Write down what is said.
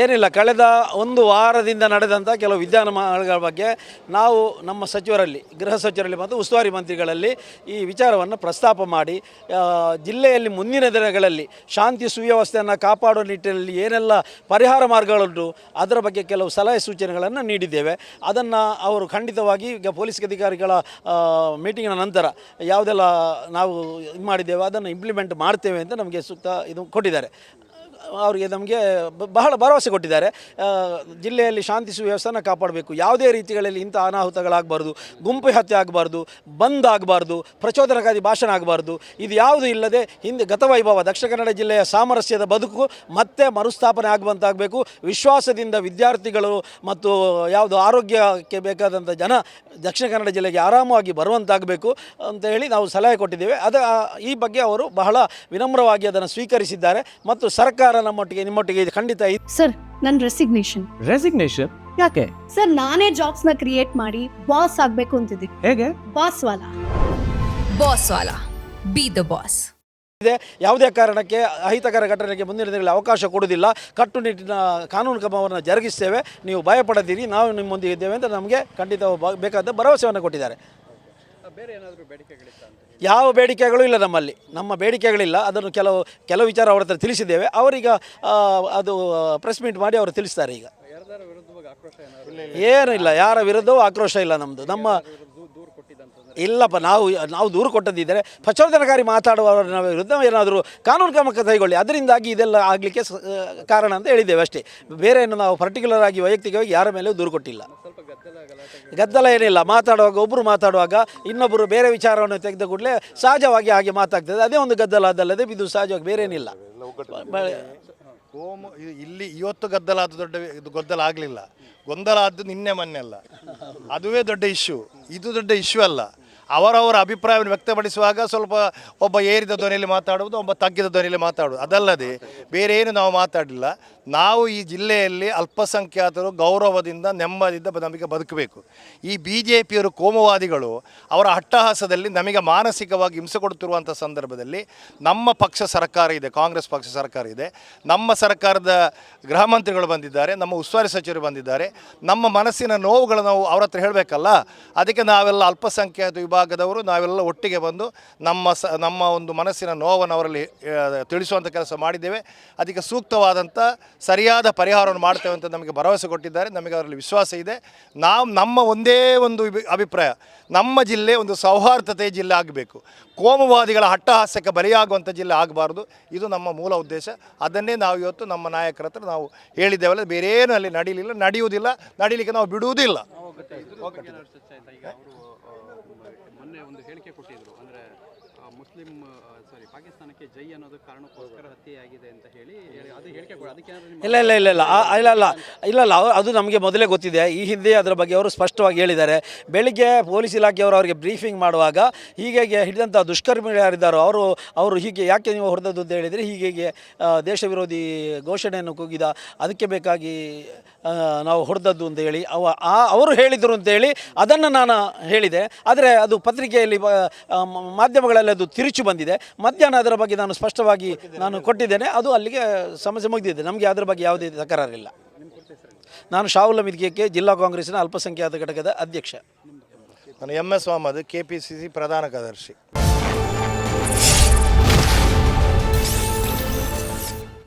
ಏನಿಲ್ಲ, ಕಳೆದ ಒಂದು ವಾರದಿಂದ ನಡೆದಂಥ ಕೆಲವು ವಿದ್ಯಮಾನಗಳ ಬಗ್ಗೆ ನಾವು ನಮ್ಮ ಸಚಿವರಲ್ಲಿ, ಗೃಹ ಸಚಿವರಲ್ಲಿ ಮತ್ತು ಉಸ್ತುವಾರಿ ಮಂತ್ರಿಗಳಲ್ಲಿ ಈ ವಿಚಾರವನ್ನು ಪ್ರಸ್ತಾಪ ಮಾಡಿ ಜಿಲ್ಲೆಯಲ್ಲಿ ಮುಂದಿನ ದಿನಗಳಲ್ಲಿ ಶಾಂತಿ ಸುವ್ಯವಸ್ಥೆಯನ್ನು ಕಾಪಾಡುವ ನಿಟ್ಟಿನಲ್ಲಿ ಏನೆಲ್ಲ ಪರಿಹಾರ ಮಾರ್ಗಗಳುಂಟು, ಅದರ ಬಗ್ಗೆ ಕೆಲವು ಸಲಹೆ ಸೂಚನೆಗಳನ್ನು ನೀಡಿದ್ದೇವೆ. ಅದನ್ನು ಅವರು ಖಂಡಿತವಾಗಿ ಈಗ ಪೊಲೀಸ್ ಅಧಿಕಾರಿಗಳ ಮೀಟಿಂಗಿನ ನಂತರ ಯಾವುದೆಲ್ಲ ನಾವು ಇದು ಮಾಡಿದ್ದೇವೆ, ಅದನ್ನು ಇಂಪ್ಲಿಮೆಂಟ್ ಮಾಡ್ತೇವೆ ಅಂತ ನಮಗೆ ಸೂಕ್ತ ಇದು ಕೊಟ್ಟಿದ್ದಾರೆ. ಅವರಿಗೆ ನಮಗೆ ಬಹಳ ಭರವಸೆ ಕೊಟ್ಟಿದ್ದಾರೆ. ಜಿಲ್ಲೆಯಲ್ಲಿ ಶಾಂತಿ ಸುವ್ಯವಸ್ಥೆನ ಕಾಪಾಡಬೇಕು. ಯಾವುದೇ ರೀತಿಗಳಲ್ಲಿ ಇಂಥ ಅನಾಹುತಗಳಾಗಬಾರ್ದು, ಗುಂಪು ಹತ್ಯೆ ಆಗಬಾರ್ದು, ಬಂದ್ ಆಗಬಾರ್ದು ಪ್ರಚೋದನಕಾರಿ ಭಾಷಣ ಆಗಬಾರ್ದು, ಇದು ಯಾವುದು ಇಲ್ಲದೆ ಹಿಂದೆ ಗತವೈಭವ ದಕ್ಷಿಣ ಕನ್ನಡ ಜಿಲ್ಲೆಯ ಸಾಮರಸ್ಯದ ಬದುಕು ಮತ್ತೆ ಮರುಸ್ಥಾಪನೆ ಆಗುವಂತಾಗಬೇಕು ವಿಶ್ವಾಸದಿಂದ ವಿದ್ಯಾರ್ಥಿಗಳು ಮತ್ತು ಯಾವುದು ಆರೋಗ್ಯಕ್ಕೆ ಬೇಕಾದಂಥ ಜನ ದಕ್ಷಿಣ ಕನ್ನಡ ಜಿಲ್ಲೆಗೆ ಆರಾಮವಾಗಿ ಬರುವಂತಾಗಬೇಕು ಅಂತ ಹೇಳಿ ನಾವು ಸಲಹೆ ಕೊಟ್ಟಿದ್ದೇವೆ. ಅದ ಈ ಬಗ್ಗೆ ಅವರು ಬಹಳ ವಿನಮ್ರವಾಗಿ ಅದನ್ನು ಸ್ವೀಕರಿಸಿದ್ದಾರೆ. ಮತ್ತು ಸರ್ಕಾರ ನಮ್ಮೊಟ್ಟಿಗೆ ನಿಮ್ಮೊಟ್ಟಿಗೆ ಇದು. ಖಂಡಿತ ಇದೆ ಸರ್ ನನ್ನ ರೆಸಿಗ್ನೇಷನ್ ರೆಸಿಗ್ನೇಷನ್ ಯಾಕೆ? ಸರ್ ನಾನೇ ಜಾಬ್ಸ್ನ ಕ್ರಿಯೇಟ್ ಮಾಡಿ ಬಾಸ್ ಆಗ್ಬೇಕು ಅಂತಿದ್ದೀನಿ ಹೇಗೆ? ಬಾಸ್ ವಾಲ. ಬಾಸ್ ವಾಲಾ. ಬಿ ದ ಬಾಸ್ ಇದೆ. ಯಾವುದೇ ಕಾರಣಕ್ಕೆ ಅಹಿತಕರ ಘಟನೆಗೆ ಮುಂದಿನ ದಿನಗಳಲ್ಲಿ ಅವಕಾಶ ಕೊಡುವುದಿಲ್ಲ. ಕಟ್ಟುನಿಟ್ಟಿನ ಕಾನೂನು ಕ್ರಮವನ್ನು ಜರುಗಿಸ್ತೇವೆ. ನೀವು ಭಯಪಡದಿರಿ. ನಾವು ನಿಮ್ಮೊಂದಿಗೆ ಇದ್ದೇವೆ ಅಂತ ನಮಗೆ ಖಂಡಿತ ಬ- ಬೇಕಾದ ಭರವಸೆಯನ್ನು ಕೊಟ್ಟಿದ್ದಾರೆ. ಯಾವ ಬೇಡಿಕೆಗಳು ಇಲ್ಲ ನಮ್ಮಲ್ಲಿ. ನಮ್ಮ ಬೇಡಿಕೆಗಳಿಲ್ಲ. ಅದನ್ನು ಕೆಲವು ಕೆಲವು ವಿಚಾರ ಅವರ ಹತ್ರ ತಿಳಿಸಿದ್ದೇವೆ. ಅವರೀಗ ಅದು ಪ್ರೆಸ್ ಮೀಟ್ ಮಾಡಿ ಅವರು ತಿಳಿಸ್ತಾರೆ ಈಗ. ಏನಿಲ್ಲ ಇಲ್ಲ ಯಾರ ವಿರುದ್ಧವೂ ಆಕ್ರೋಶ ಇಲ್ಲ ನಮ್ಮದು ನಮ್ಮ ಇಲ್ಲಪ್ಪ ನಾವು ನಾವು ದೂರು ಕೊಟ್ಟದಿದ್ದರೆ ಪ್ರಚೋದನಕಾರಿ ಮಾತಾಡುವವರ ವಿರುದ್ಧ ಏನಾದರೂ ಕಾನೂನು ಕ್ರಮ ಕೈಗೊಳ್ಳಿ. ಅದರಿಂದಾಗಿ ಇದೆಲ್ಲ ಆಗಲಿಕ್ಕೆ ಸ- ಕಾರಣ ಅಂತ ಹೇಳಿದ್ದೇವೆ ಅಷ್ಟೇ. ಬೇರೆ ಏನು ನಾವು ಪರ್ಟಿಕ್ಯುಲರ್ ಆಗಿ ವೈಯಕ್ತಿಕವಾಗಿ ಯಾರ ಮೇಲೆ ದೂರು ಕೊಟ್ಟಿಲ್ಲ. ಗದ್ದಲ ಏನಿಲ್ಲ ಮಾತಾಡುವಾಗ ಒಬ್ಬರು ಮಾತಾಡುವಾಗ ಇನ್ನೊಬ್ಬರು ಬೇರೆ ವಿಚಾರವನ್ನು ತೆಗೆದ ಕೂಡಲೇ ಸಹಜವಾಗಿ ಹಾಗೆ ಮಾತಾಗ್ತದೆ. ಅದೇ ಒಂದು ಗದ್ದಲ ಅದಲ್ಲದೆ ಇದು ಸಹಜವಾಗಿ ಬೇರೆ ಏನಿಲ್ಲ. ಬ- ಕೋಮು ಇದು ಇಲ್ಲಿ ಇವತ್ತು ಗದ್ದಲ ಅದು ದೊಡ್ಡ ಇದು ಗೊದ್ದಲ ಆಗಲಿಲ್ಲ. ಗೊಂದಲ ಆದ್ದು ನಿನ್ನೆ ಮೊನ್ನೆ ಅಲ್ಲ. ಅದುವೇ ದೊಡ್ಡ ಇಶ್ಯೂ ಇದು ದೊಡ್ಡ ಇಶ್ಯೂ ಅಲ್ಲ. ಅವರವರ ಅಭಿಪ್ರಾಯವನ್ನು ವ್ಯಕ್ತಪಡಿಸುವಾಗ ಸ್ವಲ್ಪ ಒಬ್ಬ ಏರಿದ ಧ್ವನಿಯಲ್ಲಿ ಮಾತಾಡುವುದು ಒಬ್ಬ ತಗ್ಗಿದ ಧ್ವನಿಯಲ್ಲಿ ಮಾತಾಡುವುದು. ಅದಲ್ಲದೆ ಬೇರೆ ಏನು ನಾವು ಮಾತಾಡಲಿಲ್ಲ ನಾವು ಈ ಜಿಲ್ಲೆಯಲ್ಲಿ ಅಲ್ಪಸಂಖ್ಯಾತರು ಗೌರವದಿಂದ ನೆಮ್ಮದಿಯಿಂದ ನಮಗೆ ಬದುಕಬೇಕು. ಈ ಬಿ ಜೆ ಪಿಯವರು ಕೋಮುವಾದಿಗಳು ಅವರ ಅಟ್ಟಹಾಸದಲ್ಲಿ ನಮಗೆ ಮಾನಸಿಕವಾಗಿ ಹಿಂಸೆ ಕೊಡುತ್ತಿರುವಂಥ ಸಂದರ್ಭದಲ್ಲಿ ನಮ್ಮ ಪಕ್ಷ ಸರ್ಕಾರ ಇದೆ, ಕಾಂಗ್ರೆಸ್ ಪಕ್ಷ ಸರ್ಕಾರ ಇದೆ. ನಮ್ಮ ಸರ್ಕಾರದ ಗೃಹ ಮಂತ್ರಿಗಳು ಬಂದಿದ್ದಾರೆ, ನಮ್ಮ ಉಸ್ತುವಾರಿ ಸಚಿವರು ಬಂದಿದ್ದಾರೆ. ನಮ್ಮ ಮನಸ್ಸಿನ ನೋವುಗಳು ನಾವು ಅವ್ರ ಹತ್ರ ಹೇಳಬೇಕಲ್ಲ? ಅದಕ್ಕೆ ನಾವೆಲ್ಲ ಅಲ್ಪಸಂಖ್ಯಾತ ವಿಭಾಗದವರು, ನಾವೆಲ್ಲ ಒಟ್ಟಿಗೆ ಬಂದು ನಮ್ಮ ಸ ನಮ್ಮ ಒಂದು ಮನಸ್ಸಿನ ನೋವನ್ನು ಅವರಲ್ಲಿ ತಿಳಿಸುವಂಥ ಕೆಲಸ ಮಾಡಿದ್ದೇವೆ. ಅದಕ್ಕೆ ಸೂಕ್ತವಾದಂಥ ಸರಿಯಾದ ಪರಿಹಾರವನ್ನು ಮಾಡ್ತೇವೆ ಅಂತ ನಮಗೆ ಭರವಸೆ ಕೊಟ್ಟಿದ್ದಾರೆ. ನಮಗೆ ಅವರಲ್ಲಿ ವಿಶ್ವಾಸ ಇದೆ. ನಾವು ನಮ್ಮ ಒಂದೇ ಒಂದು ಅಭಿಪ್ರಾಯ. ನಮ್ಮ ಜಿಲ್ಲೆ ಒಂದು ಸೌಹಾರ್ದತೆ ಜಿಲ್ಲೆ ಆಗಬೇಕು. ಕೋಮುವಾದಿಗಳ ಹಟ್ಟಹಾಸ್ಯಕ್ಕೆ ಬಲಿಯಾಗುವಂಥ ಜಿಲ್ಲೆ ಆಗಬಾರ್ದು. ಇದು ನಮ್ಮ ಮೂಲ ಉದ್ದೇಶ. ಅದನ್ನೇ ನಾವು ಇವತ್ತು ನಮ್ಮ ನಾಯಕರ ಹತ್ರ ನಾವು ಹೇಳಿದ್ದೇವಲ್ಲ ಬೇರೇನೂ ಅಲ್ಲಿ ನಡೀಲಿಲ್ಲ ನಡೆಯುವುದಿಲ್ಲ. ನಡೀಲಿಕ್ಕೆ ನಾವು ಬಿಡುವುದಿಲ್ಲ. ಮೊನ್ನೆ ಒಂದು ಹೇಳಿಕೆ ಕೊಟ್ಟಿದ್ರು. ಅಂದರೆ ಮುಸ್ಲಿಂ ಸಾರಿ ಪಾಕಿಸ್ತಾನಕ್ಕೆ ಜೈ ಅನ್ನೋದು ಕಾರಣಕ್ಕೋಸ್ಕರ ಹತ್ಯೆಯಾಗಿದೆ ಅಂತ ಹೇಳಿ ಅದು ಹೇಳಿಕೆ ಅದಕ್ಕೆ ಇಲ್ಲ ಇಲ್ಲ ಇಲ್ಲ ಇಲ್ಲ. ಇಲ್ಲ ಇಲ್ಲ. ಇಲ್ಲ ಇಲ್ಲ. ಅದು ನಮಗೆ ಮೊದಲೇ ಗೊತ್ತಿದೆ. ಈ ಹಿಂದೆ ಅದರ ಬಗ್ಗೆ ಅವರು ಸ್ಪಷ್ಟವಾಗಿ ಹೇಳಿದ್ದಾರೆ. ಬೆಳಿಗ್ಗೆ ಪೊಲೀಸ್ ಇಲಾಖೆಯವರು ಅವರಿಗೆ ಬ್ರೀಫಿಂಗ್ ಮಾಡುವಾಗ ಹೀಗೆ ಹಿಡಿದಂಥ ದುಷ್ಕರ್ಮಿಗಳು ಯಾರಿದ್ದಾರೋ ಅವರು ಅವರು ಹೀಗೆ ಯಾಕೆ ನೀವು ಹೊಡೆದದ್ದು ಅಂತ ಹೇಳಿದರೆ ಹೀಗೆ ಹೀಗೆ, ದೇಶ ವಿರೋಧಿ ಘೋಷಣೆಯನ್ನು ಕೂಗಿದ ಅದಕ್ಕೆ ಬೇಕಾಗಿ ನಾವು ಹೊಡೆದದ್ದು ಅಂತ ಹೇಳಿ ಅವ ಆ ಅವರು ಹೇಳಿದರು ಅಂತೇಳಿ ಅದನ್ನು ನಾನು ಹೇಳಿದೆ. ಆದರೆ ಅದು ಪತ್ರಿಕೆಯಲ್ಲಿ ಮಾಧ್ಯಮಗಳಲ್ಲಿ ಅದು ತಿರುಚು ಬಂದಿದೆ. ಮಧ್ಯಾಹ್ನ ಅದರ ಬಗ್ಗೆ ನಾನು ಸ್ಪಷ್ಟವಾಗಿ ನಾನು ಕೊಟ್ಟಿದ್ದೇನೆ. ಅದು ಅಲ್ಲಿಗೆ ಸಮಸ್ಯೆ ಮುಗಿದಿದೆ. ನಮಗೆ ಅದರ ಬಗ್ಗೆ ಯಾವುದೇ ತಕರಾರಿಲ್ಲ. ನಾನು ಮಿದ್ಗೆಕ್ಕೆ ಜಿಲ್ಲಾ ಕಾಂಗ್ರೆಸ್ನ ಅಲ್ಪಸಂಖ್ಯಾತ ಘಟಕದ ಅಧ್ಯಕ್ಷ. ನಾನು M S Mohammed K P C C ಪ್ರಧಾನ ಕಾರ್ಯದರ್ಶಿ.